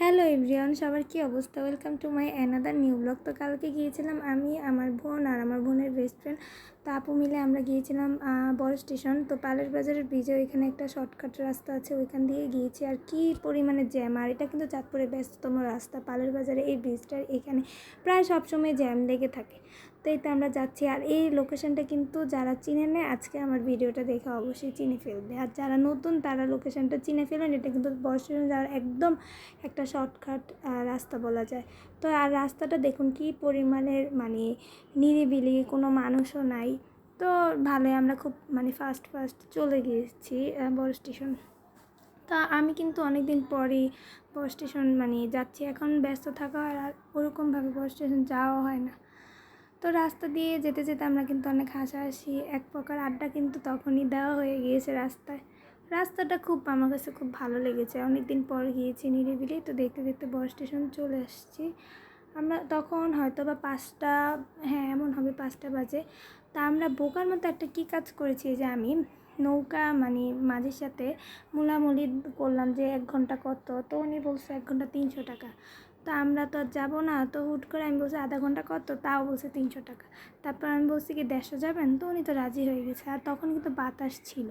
Hello everyone, সবার কি অবস্থা? Welcome to my another new blog তো কালকে গিয়েছিলাম আমি, আমার বোন আর আমার বোনের বেস্ট ফ্রেন্ড তো আপু মিলে আমরা গিয়েছিলাম বড় স্টেশন। তো পালের বাজারের ব্রিজে ওইখানে একটা শর্টকাট রাস্তা আছে, ওইখান দিয়ে গিয়েছি। আর কি পরিমাণে জ্যাম আর এটা কিন্তু চাঁদপুরের ব্যস্ততম রাস্তা। পালের বাজারে এই ব্রিজটার এখানে প্রায় সবসময় জ্যাম লেগে থাকে। তো এই তো আমরা যাচ্ছি। আর এই লোকেশনটা কিন্তু যারা চিনে নেয়, আজকে আমার ভিডিওটা দেখে অবশ্যই চিনে ফেলবে। আর যারা নতুন, তারা লোকেশনটা চিনে ফেলেন। এটা কিন্তু বর্ষণ যাওয়ার একদম একটা শর্টকাট রাস্তা বলা যায়। তো আর রাস্তাটা দেখুন কি পরিমাণের মানে নিরিবিলি, কোনো মানুষও নাই। তো ভালোই আমরা খুব মানে ফাস্ট ফাস্ট চলে গিয়েছি বড় স্টেশন তা আমি কিন্তু অনেক দিন পরেই বড় স্টেশন মানে যাচ্ছি, এখন ব্যস্ত থাকা আর ওরকমভাবে বড় স্টেশন যাওয়া হয় না। তো রাস্তা দিয়ে যেতে যেতে আমরা কিন্তু অনেক হাসাহাসি, এক প্রকার আড্ডা কিন্তু তখনই দেওয়া হয়ে গিয়েছে রাস্তায়। রাস্তাটা খুব, আমার কাছে খুব ভালো লেগেছে। অনেক দিন পর গিয়েছি নিরিবিলি, তো দেখতে দেখতে বড় স্টেশন চলে আসছি। আমরা তখন হয়তো বা পাঁচটা হ্যাঁ এমন হবে পাঁচটা বাজে। তা আমরা বোকার মতো একটা কী কাজ করেছি যে আমি নৌকা মানে মাঝির সাথে মুলামুলি করলাম যে এক ঘণ্টা কত? তো উনি বলছে এক ঘণ্টা তিনশো টাকা। তা আমরা তো যাব না, তো হুট করে আমি বলছি আধা ঘণ্টা কত? তাও বলছে তিনশো টাকা। তারপর আমি বলছি কি, দেড়শো যাবেন? তো উনি তো রাজি হয়ে গেছে। আর তখন কিন্তু বাতাস ছিল।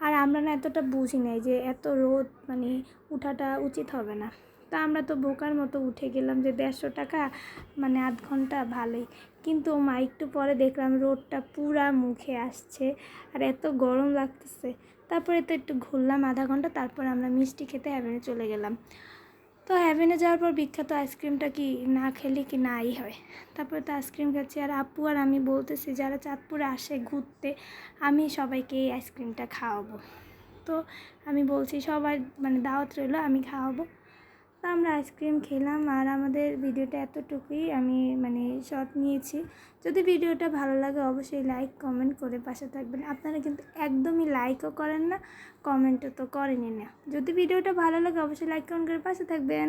আর আমরা না এতটা বুঝি নাই যে এত রোদ মানে উঠাটা উচিত হবে না। তা আমরা তো বোকার মতো উঠে গেলাম যে দেড়শো টাকা মানে আধ ঘণ্টা ভালোই। কিন্তু মা, একটু পরে দেখলাম রোদটা পুরা মুখে আসছে আর এত গরম লাগতেছে। তারপরে তো একটু ঘুরলাম আধা ঘণ্টা, তারপর আমরা মিষ্টি খেতে হ্যাভেনে চলে গেলাম। তো হ্যাভেনে যাওয়ার পর বিখ্যাত আইসক্রিমটা কি না খেলে কি নাই হয়? তারপরে তো আইসক্রিম খাচ্ছি আর আপু আর আমি বলতেছি, যারা চাঁদপুরে আসে ঘুরতে, আমি সবাইকে এই আইসক্রিমটা খাওয়াবো। তো আমি বলছি, সবাই মানে দাওয়াত রইল, আমি খাওয়াবো। তো আমরা আইসক্রিম খেলাম আর আমাদের ভিডিওটা এতটুকুই। আমি মানে শর্ট নিয়েছি। যদি ভিডিওটা ভালো লাগে অবশ্যই লাইক কমেন্ট করে পাশে থাকবেন। আপনারা কিন্তু একদমই লাইকও করেন না কমেন্টও তো করেনই না। যদি ভিডিওটা ভালো লাগে অবশ্যই লাইক কমেন্ট করে পাশে থাকবেন।